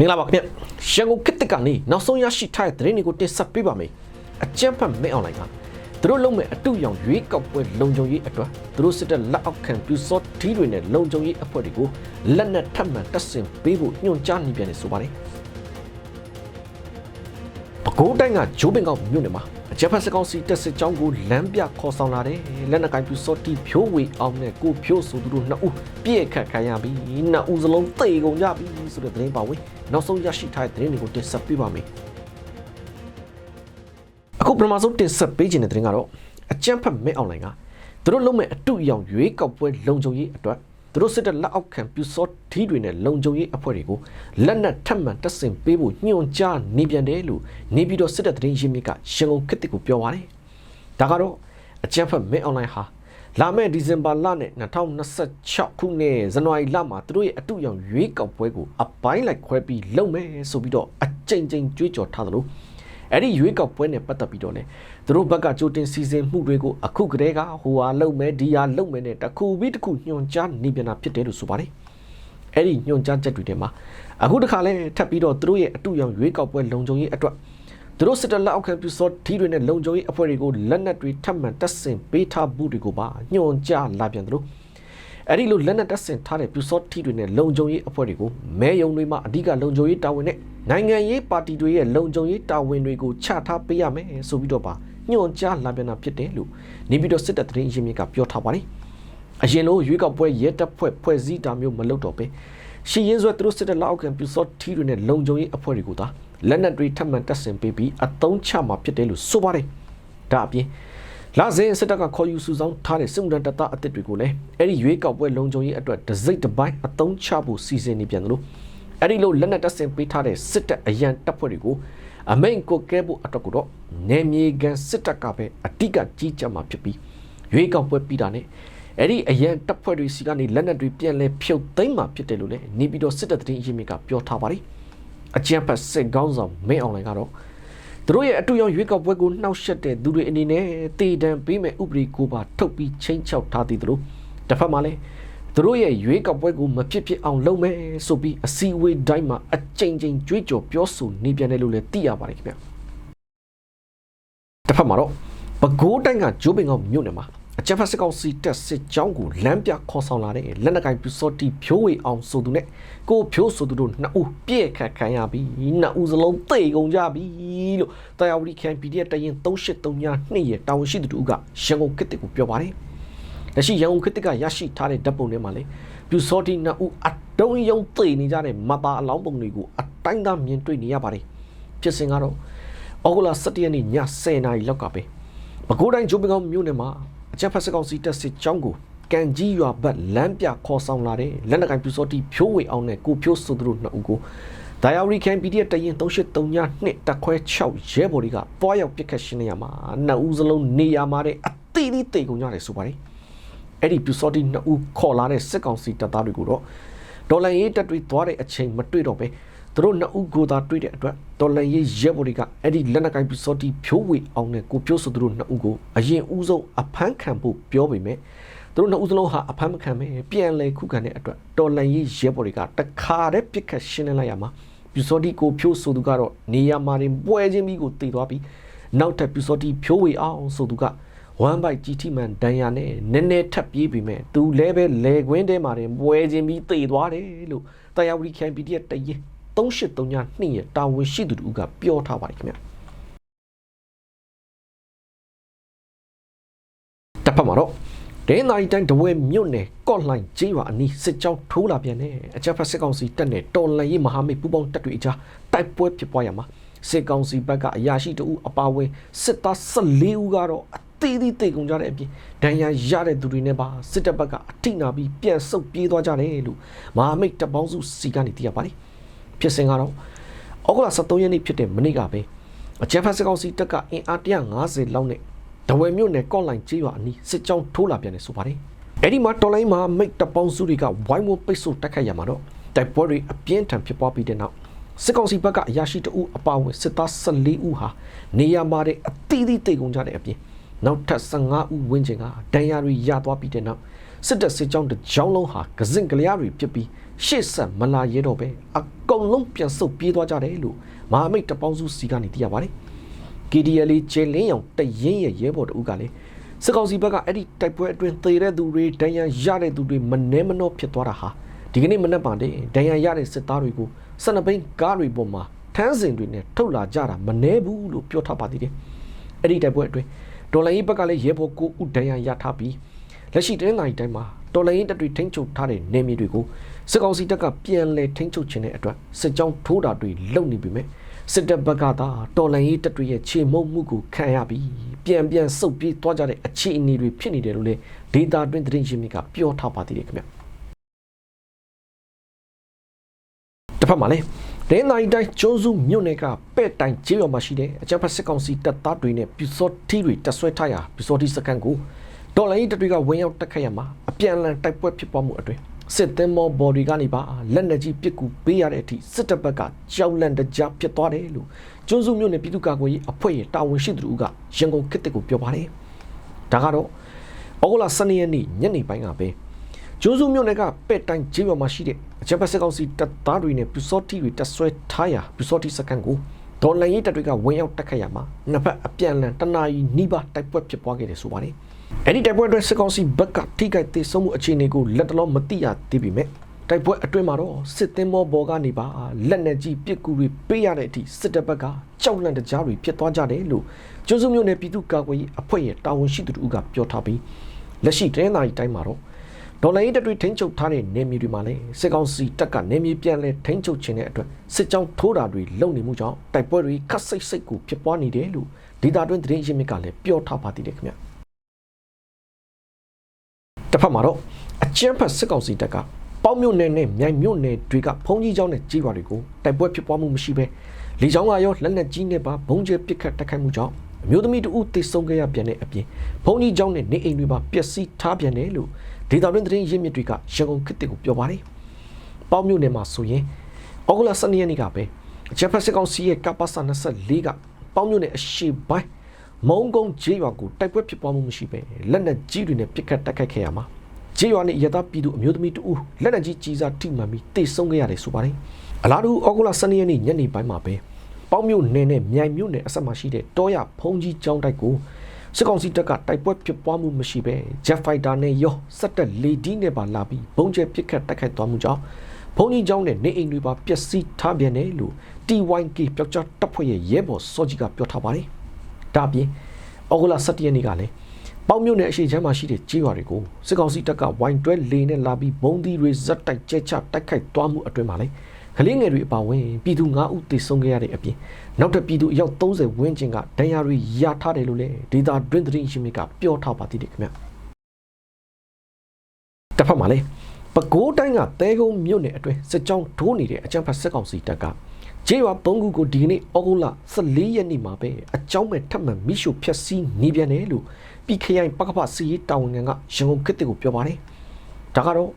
မင်္ဂလာပါခင်ဗျရန်ကုန်ခေတ်သစ်ကနေနောက်ဆုံးရရှိထားတဲ့သတင်းတွေကိုတင်ဆက်ပေးပါမယ်အကြမ်းဖက်မဲအွန်လိုင်းကသူတို့လုံးမဲ့အတူရောင်ရွေးကောက်ပွဲလုံခြုံရေးအတွက်သူတို့စစ်တပ်လက်အောက်ခံပြူစောထီးတွေနဲ့လုံခြုံရေးအဖွဲ့တွေကိုလက်နက်ထပ်မံတပ်ဆင်ပေးဖို့ညွှန်ကြားနေပြန်တယ်ဆိုပါတယ်ပဲခူးတိုင်းကဂျိုးပင်ကောက်မြို့နယ်မှာ အကြမ်းဖက်စစ်ကောင်စီတပ်စစ်ကြောင်းကိုလမ်းပြခေါ်ဆောင်လာတယ်လက်နက်ကိုင်ပြူစောတီဖြိုးဝေအောင်နဲ့ကိုဖြိုးဆိုသူတို့နှစ်ဦးပြည့်ခတ်ခံရပြီးနှစ်ဦးစလုံးသေကုန်ကြပြီဆိုတဲ့သတင်းပါဝင်နောက်ဆုံးရရှိထားတဲ့သတင်းတွေကိုတင်ဆက်ပေးပါမယ်အခုပထမဆုံးတင်ဆက်ပေးခြင်းတဲ့သတင်းကတော့အကြမ်းဖက်မဲအွန်လိုင်းကသူတို့လုံးမဲ့အတူအယောင်ရွေးကောက်ပွဲလုံခြုံရေးအတွက်သူ တို့စစ်တပ်လက်အောက်ခံပြူစောထီးတွေနဲ့လုံခြုံရေးအဖွဲ့တွေကိုလက်နက်ထပ်မံတပ်ဆင်ပေးဖို့ညွှန်ကြားနေပြန်တယ်လို့နေပြည်တော်စစ်တပ်သတင်းရင်းမြစ်ကရန်ကုန်ခေတ်တစ်ကိုပြောပါတယ်။ဒါကတော့အကြမ်းဖက်မဲအွန်လိုင်းဟာလာမယ့်ဒီဇင်ဘာလနဲ့2026ခုနှစ်ဇန်နဝါရီလမှာသူတို့ရဲ့အတူအယောင်ရွေးကောက်ပွဲကိုအပိုင်းလိုက်ခွဲပြီးလုပ်မယ်ဆိုပြီးတော့အကြိမ်ကြိမ်ကြွေးကြော်ထားသလို အဲ့ဒီရွေးကောက်ပွဲနဲ့ပတ်သက်ပြီးတော့လေသူတို့ဘက်ကကြိုတင်စီစဉ်မှုတွေကိုအခုကတည်းကဟိုဟာလုပ်မယ်ဒီဟာလုပ်မယ်နဲ့တစ်ခုပြီးတစ်ခုညွှန်ကြားနေပြန်တာဖြစ်တယ်လို့ဆိုပါတယ်အဲ့ဒီညွှန်ကြားချက်တွေထဲမှာအခုတစ်ခါလဲထပ်ပြီးတော့သူတို့ရဲ့အတူရောင်ရွေးကောက်ပွဲလုံခြုံရေးအတွက်သူတို့စစ်တပ်လက်အောက်ခံပြစောထီးတွေနဲ့လုံခြုံရေးအဖွဲ့တွေကိုလက်နက်တွေထပ်မံတပ်ဆင်ပေးထားမှုတွေကိုပါညွှန်ကြားလာပြန်တယ်လို့ အဲ့ဒီလိုလက်နက်တပ်ဆင်ထားတဲ့ပြူစောထီတွေနဲ့လုံခြုံရေးအဖွဲ့တွေကိုမဲယုံတွေမှာအဓိကလုံခြုံရေးတာဝန်နဲ့နိုင်ငံရေးပါတီတွေရဲ့လုံခြုံရေးတာဝန်တွေကိုချထားပေးရမယ်ဆိုပြီးတော့ပါညွှန်ကြားလာပြန်တာဖြစ်တယ်လို့နေပြည်တော်စစ်တပ်သတင်းရင်းမြစ်ကပြောထားပါတယ်အရင်လိုရွေးကောက်ပွဲရဲတပ်ဖွဲ့ဖွဲ့စည်းတာမျိုးမလုပ်တော့ပဲရှီရင်ဆွဲသူတို့စစ်တပ်လက်အောက်ခံပြူစောထီတွေနဲ့လုံခြုံရေးအဖွဲ့တွေကိုသာလက်နက်တွေထပ်မံတပ်ဆင်ပေးပြီးအသုံးချမှာဖြစ်တယ်လို့ဆိုပါတယ်ဒါအပြင် လာဇင်စစ်တပ်ကခေါ်ယူစုဆောင်းထားတဲ့စစ်မှုထမ်းတပ်သားအသစ်တွေကိုလည်းအဲ့ဒီရွေးကောက်ပွဲလုံခြုံရေးအတွက်ဒစိမ့်တစ်ပိုင်းအသုံးချဖို့စီစဉ်နေပြန်တယ်လို့အဲ့ဒီလိုလက်နက်တပ်ဆင်ပေးထားတဲ့စစ်တပ်အရန်တပ်ဖွဲ့တွေကိုအမိန်ကိုကဲဖို့အတွက်ကိုတော့နေမြေကန်စစ်တပ်ကပဲအတိကကြီးကြပ်မှာဖြစ်ပြီးရွေးကောက်ပွဲပြီးတာနဲ့အဲ့ဒီအရန်တပ်ဖွဲ့တွေစီကနေလက်နက်တွေပြန်လဲဖြုတ်သိမ်းမှာဖြစ်တယ်လို့လည်းနေပြည်တော်စစ်တပ်သတင်းအရင်းမြစ်ကပြောထားပါတယ်အကြံဖတ်စစ်ကောင်းဆောင်မင်းအောင်လိုင်ကတော့ သူတို့ရဲ့အတူရောင်ရွေးကောက်ပွဲကိုနှောက်ယှက်တဲ့သူတွေအနေနဲ့တေတံပေးမဲ့ဥပဒေကိုပါထုတ်ပြီးချင်းချောက်ထားသည်တို့တစ်ဖက်မှာလည်းသူတို့ရဲ့ရွေးကောက်ပွဲကိုမဖြစ်ဖြစ်အောင်လုပ်မယ်ဆိုပြီးအစည်းအဝေးတိုင်းမှာအကြိမ်ကြိမ်ကြွေးကြော်ပြောဆိုနေပြန်တယ်လို့လည်းသိရပါတယ်ခင်ဗျတစ်ဖက်မှာတော့ပဲခူးတိုင်းကဂျိုးပင်ကောင်မြို့နယ်မှာ အကြမ်းဖက်စစ်ကောင်စီတပ်စစ်ကြောင်းကိုလမ်းပြခေါ်ဆောင်လာတဲ့လက်နက်ကင်ပြူစောတီဖြိုးဝေအောင်ဆိုသူနဲ့ကိုဖြိုးဆိုသူတို့နှစ်ဦးပြည့်ခတ်ခံရပြီးနှစ်ဦးစလုံးသေကုန်ကြပြီလို့တရားဝတီခိုင် PDF တရင်383ညနှစ်ရဲ့တာဝန်ရှိသူတို့ကရန်ကုန်ခေတ်ကိုပြောပါတယ်။လက်ရှိရန်ကုန်ခေတ်ကရရှိထားတဲ့ဓာတ်ပုံထဲမှာလေပြူစောတီနှစ်ဦးအတုံးယုံသေနေကြတဲ့မတာအလောင်းပုံတွေကိုအတိုင်းသားမြင်တွေ့နေရပါတယ်။ဖြစ်စဉ်ကတော့ဩဂုတ်လ17ရက်နေ့ည10:00နာရီလောက်ကပဲပဲခူးတိုင်းဂျိုးပင်ကောင်မြို့နယ်မှာ အကြမ်းဖက်စစ်ကောင်စီတပ်စစ်ကြောင်းကိုကန်ကြီးရွာဘက်လမ်းပြခေါ်ဆောင်လာတဲ့လက်နက်ကိုင်ပြူစောတီဖြိုးဝေအောင်နဲ့ကိုဖြိုးဆိုသူတို့နှစ်ဦးကိုဒါယာရီကန်ပီဒီအတရင်383ညနှစ်တက်ခွဲ6ရဲဘော်တွေကတွားရောက်ပစ်ခတ်ရှင်းနေရမှာနှစ်ဦးစလုံးနေရမှာတဲ့အတိအသေးကုန်ကြတယ်ဆိုပါတယ်အဲ့ဒီပြူစောတီနှစ်ဦးခေါ်လာတဲ့စစ်ကောင်စီတပ်သားတွေကိုတော့ဒေါ်လာရေးတပ်တွေသွားတဲ့အချိန်မတွေ့တော့ပဲ သူတို့နှစ်ဦးကိုသာတွေ့တဲ့အတွက်ဒေါ်လာရေးရဲဘော်တွေကအဲ့ဒီလက်နက်ကိုင်ပြူစောတီဖြိုးဝေအောင်နဲ့ကိုဖြိုးဆိုသူတို့နှစ်ဦးကိုအရင်ဦးဆုံးအဖမ်းခံဖို့ပြောပေမဲ့သူတို့နှစ်ဦးစလုံးဟာအဖမ်းမခံပဲပြန်လဲခုခံတဲ့အတွက်တော်လန်ရေးရဲဘော်တွေကတခါတည်းပြစ်ခတ်ရှင်းလင်းလိုက်ရမှာပြူစောတီကိုဖြိုးဆိုသူကတော့နေရာမှာတင်ပွဲချင်းပြီးကိုတည်သွားပြီးနောက်ထပ်ပြူစောတီဖြိုးဝေအောင်ဆိုသူကဝမ်ဘိုက်ကြီးထိမှန်ဒဏ်ရာနဲ့နည်းနည်းထပ်ပြေးပြီးမဲ့သူလဲပဲလေခွင်းထဲမှာတင်ပွဲချင်းပြီးတည်သွားတယ်လို့တရားဝတီခိုင်ပီဒီရဲ့တရင် 383ညနှစ်ရဲ့တာဝန်ရှိသူတို့ကပြောထားပါတယ်ခင်ဗျတစ်ဖက်မှာတော့ဒင်းနိုင်တိုင်းတဝဲမြို့နယ်ကော့လှိုင်ကျေးရွာအနီးစစ်ကြောင်းထိုးလာပြန်တယ်အကြမ်းဖက်စစ်ကောင်စီတပ်နဲ့တော်လှန်ရေးမဟာမိတ်ပူးပေါင်းတပ်တွေအကြားတိုက်ပွဲဖြစ်ပွားရမှာစစ်ကောင်စီဘက်ကအရာရှိတအူအပါအဝင်စစ်သား14ဦးကတော့အသေးသေးတိတ်ကုန်ကြတဲ့အပြင်ဒဏ်ရာရတဲ့သူတွေနဲ့ပါစစ်တပ်ဘက်ကအထိနာပြီးပြန်ဆုတ်ပြေးသွားကြတယ်လို့မဟာမိတ်တပ်ပေါင်းစုစီကနေသိရပါတယ် ဖြစ်စဉ်ကတော့ဩဂုတ်လ23ရက်နေ့ဖြစ်တဲ့မနေ့ကပဲအကြမ်းဖက်စစ်ကောင်စီတပ်ကအင်အား150လောက်နဲ့တဝယ်မြို့နယ်ကော့လိုင်ကျေးရွာအနီးစစ်ကြောင်းထိုးလာပြန်တယ်ဆိုပါတယ်။အဲ့ဒီမှာတော်လိုင်းမှာမိတ်တပေါင်းစုတွေကဝိုင်းဝန်းပိတ်ဆို့တက်ခတ်ရမှာတော့တိုက်ပွဲတွေအပြင်းထန်ဖြစ်ပွားပြီးတဲ့နောက်စစ်ကောင်စီဘက်ကအရာရှိတအုပ်အပါအဝင်စစ်သား14ဦးဟာနေရာမှာတဲ့အသီးသီးတိတ်ကုန်ကြတဲ့အပြင်နောက်ထပ်15ဦးဝန်းကျင်ကဒဏ်ရာတွေရသွားပြီးတဲ့နောက် စစ်တပ်စစ်ကြောင်းတစ်ကြောင်းလုံးဟာကစင်ကလျားတွေဖြစ်ပြီးရှေ့ဆက်မလာရဲတော့ပဲအကုန်လုံးပြန်ဆုတ်ပြေးသွားကြတယ်လို့မဟာမိတ်တပေါင်းစုစီကနေသိရပါတယ် KDL ကျင်းလင်းရောင်တရင်ရဲ့ရဲဘော်တို့ကလည်းစစ်ကောင်စီဘက်ကအဲ့ဒီတိုက်ပွဲအတွင်းသေတဲ့သူတွေဒဏ်ရာရတဲ့သူတွေမနှဲမနှောဖြစ်သွားတာဟာဒီကနေ့မနေ့ပါတဲ့ဒဏ်ရာရတဲ့စစ်သားတွေကိုစနပိန်ကားတွေပေါ်မှာထန်းစင်တွေနဲ့ထုတ်လာကြတာမနှဲဘူးလို့ပြောထားပါသေးတယ်အဲ့ဒီတိုက်ပွဲအတွင်းဒေါ်လာရေးဘက်ကလည်းရဲဘော်ကိုဥဒဏ်ရာရထားပြီး လက်ရှိတင်းနိုင်တိုင်းမှာတော်လိုင်းတပ်တွေထိန်းချုပ်ထားတဲ့နေမြေတွေကိုစစ်ကောင်စီတပ်ကပြန်လည်ထိန်းချုပ်ခြင်းတဲ့အတွက်စစ်ကြောင်းထိုးတာတွေလုပ်နေပြီမဲ့စစ်တပ်ဘက်ကသာတော်လိုင်းတပ်တွေရဲ့ခြေမုံမှုကိုခံရပြီးပြန်ပြန်ဆုတ်ပြေးသွားကြတဲ့အခြေအနေတွေဖြစ်နေတယ်လို့လေဒေတာတွင်သတင်းရှင်မြစ်ကပြောထားပါသေးတယ်ခင်ဗျတစ်ဖက်မှာလည်းဒင်းနိုင်တိုင်းကျုံးစုမြို့နယ်ကပဲ့တိုင်ကျေးရွာမှာရှိတဲ့အကြမ်းဖက်စစ်ကောင်စီတပ်သားတွေနဲ့ပြူစောထီတွေတက်ဆွဲထားရာပြူစောထီစကန်ကို ဒေါ်လာရေးတပ်တွေကဝင်ရောက်တက်ခတ်ရမှာအပြန်အလှန်တိုက်ပွဲဖြစ်ပွားမှုအတွင်းစစ်သင်းမောဘော်ဒီကနေပါလက်နက်ကြီးပစ်ကူပေးရတဲ့အထိစစ်တပ်ဘက်ကကြောက်လန့်တကြားဖြစ်သွားတယ်လို့ကျွန်းစုမြို့နယ်ပြည်သူ့ကာကွယ်ရေးအဖွဲ့ရဲ့တာဝန်ရှိသူတို့ကရန်ကုန်ခေတ်တစ်ကိုပြောပါတယ်။ဒါကတော့ဩဂုတ်လ12ရက်နေ့ညနေပိုင်းကပဲကျွန်းစုမြို့နယ်ကပဲ့တိုင်းကျေးရွာမှာရှိတဲ့အကြမ်းဖက်စစ်ကောင်စီတပ်သားတွေနဲ့ပြူစောတိတွေတက်ဆွဲထားရာပြူစောတိစကန်ကိုဒေါ်လန်ရေးတပ်တွေကဝင်ရောက်တက်ခတ်ရမှာနှစ်ဖက်အပြန်အလှန်တနာရီနီးပါးတိုက်ပွဲဖြစ်ပွားခဲ့တယ်ဆိုပါတယ်။ အဲ့ဒီတိုက်ပွဲအတွင်းစစ်ကောင်စီဘက်ကထိခိုက်သေးဆုံးမှုအခြေအနေကိုလက်တလုံးမသိရသေးပေမဲ့တိုက်ပွဲအတွင်းမှာတော့စစ်သင်းမောဘော်ကနေပါလက်နက်ကြီးပစ်ကူတွေပေးရတဲ့အထိစစ်တပ်ဘက်ကကြောက်လန့်တကြားတွေဖြစ်သွားကြတယ်လို့ကျွန်းစုမြို့နယ်ပြည်သူ့ကာကွယ်ရေးအဖွဲ့ရဲ့တာဝန်ရှိသူတို့ကပြောထားပြီးလက်ရှိတင်းသားရီတိုင်းမှာတော့ဒေါ်လာရေးတပ်တွေထိန်းချုပ်ထားတဲ့နေမြေတွေမှာလည်းစစ်ကောင်စီတပ်ကနေမြေပြန်လဲထိန်းချုပ်ခြင်းတဲ့အတွက်စစ်ကြောင်းထိုးတာတွေလုပ်နေမှုကြောင့်တိုက်ပွဲတွေခတ်စိတ်စိတ်ကိုဖြစ်ပွားနေတယ်လို့ဒေတာတွင်းသတင်းရင်းမြစ်ကလည်းပြောထားပါသေးတယ်ခင်ဗျ တစ်ဖက်မှာတော့အကျန်းဖတ်စစ်ကောင်စီတပ်ကပေါက်မြို့နယ်နဲ့မြိုင်မြို့နယ်တွေကဖုံးကြီးကျောင်းနဲ့ကြီးရွာတွေကိုတိုက်ပွဲဖြစ်ပွားမှုမရှိဘဲလေကြောင်းကရောလက်နက်ကြီးနဲ့ပါဘုံကျဲပစ်ခတ်တိုက်ခိုက်မှုကြောင့်အမျိုးသမီးတဦးသေဆုံးခဲ့ရပြန်တဲ့အပြင်ဘုံကြီးကျောင်းနဲ့နေအိမ်တွေပါပျက်စီးထားပြန်တယ်လို့ဒေတာတွင်သတင်းရင်းမြစ်တွေကရန်ကုန်ခေတ်ကိုပြောပါတယ်။ပေါက်မြို့နယ်မှာဆိုရင်ဩဂုတ်လ12ရက်နေ့ကပဲဂျပန်စစ်ကောင်စီရဲ့ကပ္ပစ24ကပေါက်မြို့နယ်အရှိပိုင်း မုံကုန်းဂျေးရွာကိုတိုက်ပွဲဖြစ်ပွားမှုမရှိပဲလက်နက်ကြီးတွေနဲ့ပစ်ခတ်တိုက်ခိုက်ခဲ့ရမှာဂျေးရွာနဲ့ရသပြည်သူအမျိုးသမီးတဦးလက်နက်ကြီးကြီးစားထိမှန်ပြီးတေဆုံးခဲ့ရတယ်ဆိုပါတယ်။အလားတူဩဂုတ်လ12ရက်နေ့ညနေပိုင်းမှာပဲပေါက်မြို့နယ်နဲ့မြိုင်မြို့နယ်အဆက်မှာရှိတဲ့တောရဖုံးကြီးကျောင်းတိုက်ကိုစစ်ကောင်စီတပ်ကတိုက်ပွဲဖြစ်ပွားမှုမရှိဘဲ Jet Fighter နဲ့ရောစက်တက်လေဒီနဲ့ပါလာပြီးဘုံကျဲပစ်ခတ်တိုက်ခိုက်သွားမှုကြောင့်ဘုံကြီးကျောင်းနဲ့နေအိမ်တွေပါပျက်စီးထားပြန်တယ်လို့ TYK ပျောက်ကြားတပ်ဖွဲ့ရဲ့ရဲဘော်စောကြီးကပြောထားပါတယ်။ ဒါပြင်ဩဂုတ်လ17ရက်နေ့ကလည်းပေါက်မြို့နယ်အရှိချမ်းမှာရှိတဲ့ကြေးရွာတွေကိုစစ်ကောင်စီတပ်ကဝိုင်းတွဲလေနဲ့လာပြီးဘုံသီးတွေဇက်တိုက်ကျဲချတိုက်ခိုက်သွားမှုအတွင်းမှာလည်းကလေးငယ်တွေအပါဝင်ပြည်သူ9ဦးသေဆုံးခဲ့ရတဲ့အပြင်နောက်ထပ်ပြည်သူအယောက်30ဝန်းကျင်ကဒဏ်ရာတွေရထားတယ်လို့လည်းဒေတာဒွင်းသတင်းရှင်မြစ်ကပြောထားပါသေးတယ်ခင်ဗျတစ်ဖက်မှာလည်းပဲခူးတိုင်းကတဲကုန်းမြို့နယ်အတွင်းစစ်ကြောင်းထိုးနေတဲ့အကြမ်းဖက်စစ်ကောင်စီတပ်က ကျေးရွာ၃ခုကိုဒီနေ့ဩဂုတ်လ14ရက်နေ့မှာပဲအကြောင်းမဲ့ထပ်မံမိရှုဖျက်ဆီးနေပြန်တယ်လို့ပြည်ခရိုင်ပကဖစီရေးတာဝန်ခံကရန်ကုန်ခေတ်ကိုပြောပါတယ်ဒါကတော့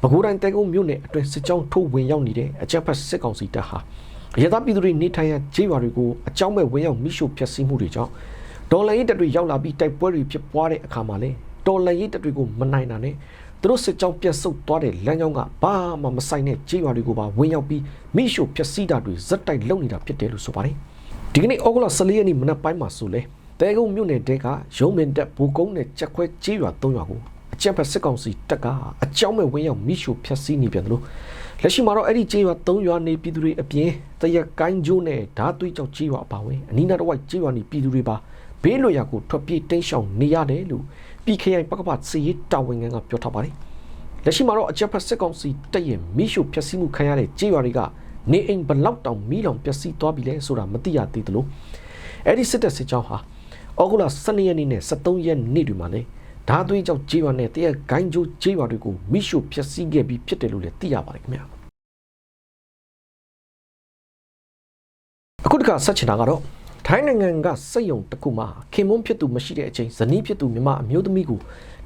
ပဲခူးတိုင်းတဲကုန်းမြို့နယ်အတွင်းစစ်ကြောင်းထိုးဝင်ရောက်နေတဲ့အကြမ်းဖက်စစ်ကောင်စီတပ်ဟာရသပြည်သူတွေနေထိုင်ရာကျေးရွာတွေကိုအကြောင်းမဲ့ဝင်ရောက်မိရှုဖျက်ဆီးမှုတွေကြောင့်ဒေါ်လာရေးတပ်တွေရောက်လာပြီးတိုက်ပွဲတွေဖြစ်ပွားတဲ့အခါမှာလေဒေါ်လာရေးတပ်တွေကိုမနိုင်တာနဲ့ သူတို့စစ်ကြောင်းပြတ်ဆုတ်သွားတဲ့လမ်းကြောင်းကဘာမှမဆိုင်တဲ့ကြေးရွာတွေကိုပါဝင်ရောက်ပြီးမိရှုဖျက်ဆီးတာတွေဇက်တိုက်လုပ်နေတာဖြစ်တယ်လို့ဆိုပါတယ်ဒီကနေ့ဩဂုတ်လ14ရက်နေ့မနက်ပိုင်းမှာဆိုလဲတဲကုန်းမြို့နယ်တဲကရုံးမင်တက်ဘူကုန်းနဲ့ချက်ခွဲကြေးရွာ၃ရွာကိုအကြံဖက်စစ်ကောင်စီတပ်ကအကြောင်းမဲ့ဝင်ရောက်မိရှုဖျက်ဆီးနေပြန်တယ်လို့လက်ရှိမှာတော့အဲ့ဒီကြေးရွာ၃ရွာနေပြည်သူတွေအပြင်တရက်ကိုင်းကျိုးနဲ့ဓာသွေးကြောက်ကြေးရွာအပါဝင်အနီးနားတစ်ဝိုက်ကြေးရွာနေပြည်သူတွေပါ ဘေးလွတ်ရာကိုထွက်ပြေးတိမ်းရှောင်နေရတယ်လို့ပြည်ခရိုင်ပကပစီရေးတာဝန်ခံကပြောထားပါတယ်လက်ရှိမှာတော့အကြက်ဖက်စစ်ကောင်စီတပ်ရဲ့မိရှုဖျက်ဆီးမှုခံရတဲ့ကြေးရွာတွေကနေအိမ်ဘလောက်တောင်မီးလောင်ပျက်စီးသွားပြီလဲဆိုတာမသိရသေးသလိုအဲ့ဒီစစ်တပ်စစ်ကြောင်းဟာဩဂုတ်လ12ရက်နေ့နဲ့13ရက်နေ့တွေမှာလည်းဓာသွေးကြောင့်ကြေးရွာနဲ့တရက်ဂိုင်းကျိုးကြေးရွာတွေကိုမိရှုဖျက်ဆီးခဲ့ပြီးဖြစ်တယ်လို့လည်းသိရပါတယ်ခင်ဗျာအခုတခါဆက်ချင်တာကတော့ ထိုင်းနိုင်ငံကစက်ယုံတစ်ခုမှာခင်မွန်းဖြစ်သူမရှိတဲ့အချိန်ဇနီးဖြစ်သူမြမအမျိုးသမီးကို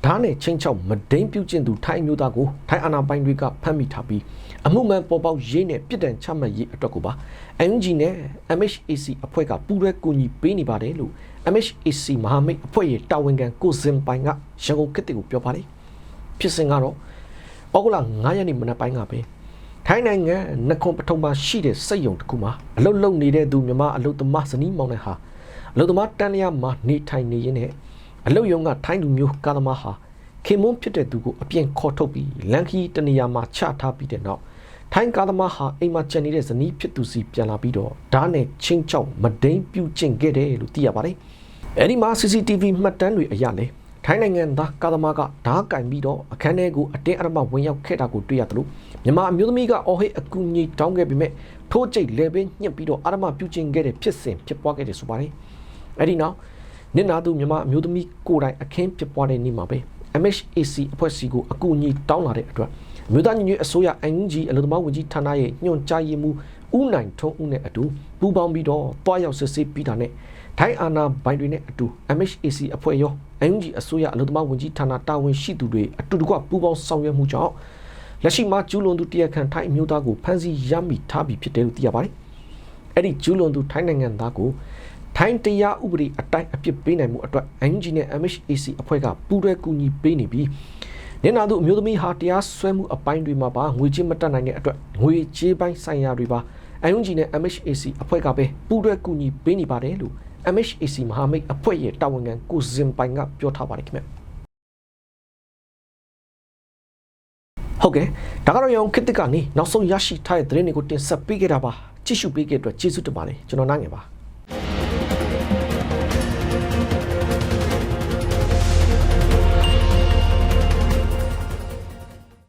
ဓာတ်နဲ့ချင်းချောက်မဒိန်ပြုတ်ကျင်သူထိုင်းမျိုးသားကိုထိုင်းအာဏာပိုင်တွေကဖမ်းမိထားပြီးအမှုမှန်ပေါ်ပေါက်ရေးနဲ့ပြည်တံချမှတ်ရေးအတွက်ကိုပါ NG နဲ့ MHAC အဖွဲ့ကပူးရဲကူညီပေးနေပါတယ်လို့ MHAC မဟာမိတ်အဖွဲ့ရဲ့တာဝန်ခံကိုစင်ပိုင်ကရန်ကုန်ခေတ်ကိုပြောပါတယ်ဖြစ်စဉ်ကတော့ဩဂုတ်လ9ရက်နေ့မနက်ပိုင်းကပဲ ထိုင်းနိုင်ငံနခွန်ပထုံမှာရှိတဲ့စက်ရုံတစ်ခုမှာအလုပ်လုပ်နေတဲ့သူမြန်မာအလုပ်သမားဇနီးမောင်နဲ့ဟာအလုပ်သမားတန်လျာမှာနေထိုင်နေရင်းနဲ့အလုပ်ရုံကထိုင်းလူမျိုးကားသမားဟာခင်မွန်းဖြစ်တဲ့သူကိုအပြင်ခေါ်ထုတ်ပြီးလန်ခီတနေရာမှာချထားပြီးတဲ့နောက်ထိုင်းကားသမားဟာအိမ်မှာကျန်နေတဲ့ဇနီးဖြစ်သူစီပြန်လာပြီးတော့ဓာတ်နဲ့ချင်းချောက်မဒိန်ပြုတ်ကျင့်ခဲ့တယ်လို့သိရပါတယ်။အဲဒီမှာ CCTV မှတ်တမ်းတွေအရလဲ ထိုင်းနိုင်ငံသားကာသမားကဓာတ်ကင်ပြီးတော့အခန်းထဲကိုအတင်းအဓမ္မဝင်ရောက်ခဲ့တာကိုတွေ့ရသလိုမြန်မာအမျိုးသမီးကအော်ဟစ်အကူအညီတောင်းခဲ့ပေမဲ့ထိုးကျိတ်လေပင်ညှစ်ပြီးတော့အဓမ္မပြုတ်ကျင့်ခဲ့တဲ့ဖြစ်စဉ်ဖြစ်ပွားခဲ့တယ်ဆိုပါတယ်။အဲဒီနောက်နစ်နာသူမြန်မာအမျိုးသမီးကိုယ်တိုင်အခင်းဖြစ်ပွားတဲ့နေ့မှာပဲ MHAC အဖွဲ့စီကိုအကူအညီတောင်းလာတဲ့အတွက်အမျိုးသားညီညွတ်အစိုးရ NUG အလုံသမားဝန်ကြီးဌာနရဲ့ညွှန်ကြားရေးမှူးဦးနိုင်ထွန်းဦးနဲ့အတူပူးပေါင်းပြီးတော့တွားရောက်စစ်ဆေးပြီးတာနဲ့ ထိုင်းအာဏာပိုင်တွေနဲ့အတူ MHAC အဖွဲ့ရော NUG အစိုးရအလုံသမားဝန်ကြီးဌာနတာဝန်ရှိသူတွေအတူတကွပူးပေါင်းဆောင်ရွက်မှုကြောင့်လက်ရှိမှာကျူးလွန်သူတရားခံထိုင်းအမျိုးသားကိုဖမ်းဆီးရမိထားပြီဖြစ်တယ်လို့သိရပါတယ်။အဲ့ဒီကျူးလွန်သူထိုင်းနိုင်ငံသားကိုထိုင်းတရားဥပဒေအတိုင်းအပြစ်ပေးနိုင်မှုအတွက် NUG နဲ့ MHAC အဖွဲ့ကပူးတွဲကူညီပေးနေပြီးနေနာတို့အမျိုးသမီးဟာတရားစွဲမှုအပိုင်းတွေမှာပါငွေကြေးမတက်နိုင်တဲ့အတွက်ငွေကြေးပိုင်းဆိုင်ရာတွေပါ NUG နဲ့ MHAC အဖွဲ့ကပဲပူးတွဲကူညီပေးနေပါတယ်လို့ MHAC မဟာမိတ်အဖွဲ့ရဲ့တာဝန်ခံကိုစင်ပိုင်ကပြောထားပါတယ်ခင်ဗျဟုတ်ကဲ့ဒါကတော့ရောင်ခေတ်တစ်ကနေနောက်ဆုံးရရှိထားတဲ့သတင်းတွေကိုတင်ဆက်ပေးခဲ့တာပါကြည့်ရှုပေးခဲ့တဲ့အတွက်ကျေးဇူးတင်ပါတယ်ကျွန်တော်နိုင်ငယ်ပါ